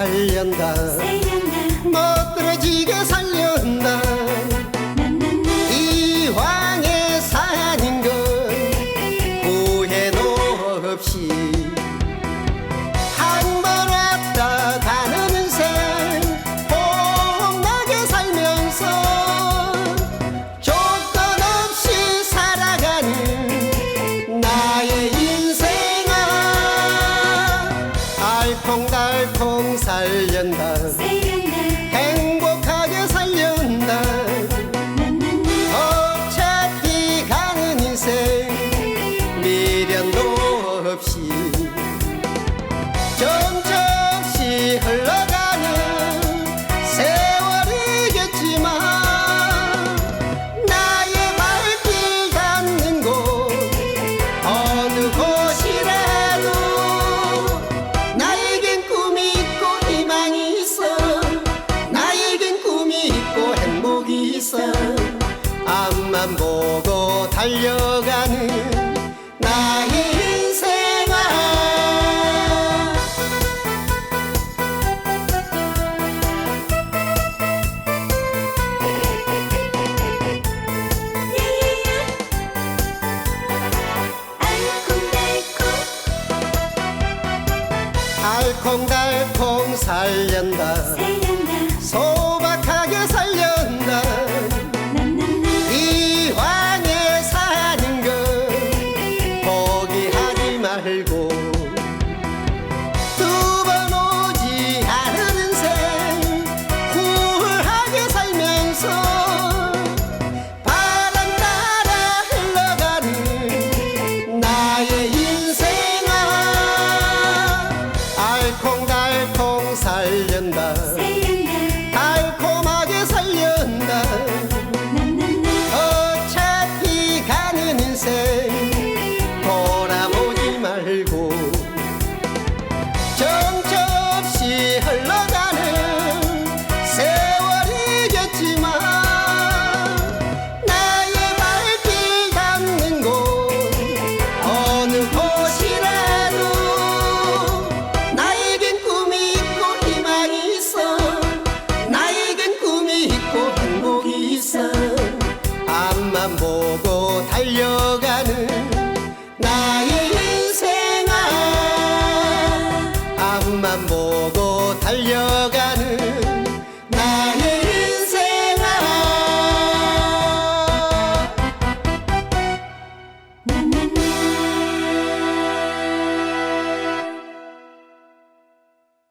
ainda. Sim. Danh 있어. 앞만 보고 달려가는 나의 인생아. 예, 예. 알콩달콩 살련다. 소박하게 살고 두 번 오지 않은 인생 우울하게 살면서 바람 따라 흘러가는 나의 인생아. 알콩달콩 살련다. 앞만 보고 달려가는 나의 인생아. 앞만 보고 달려가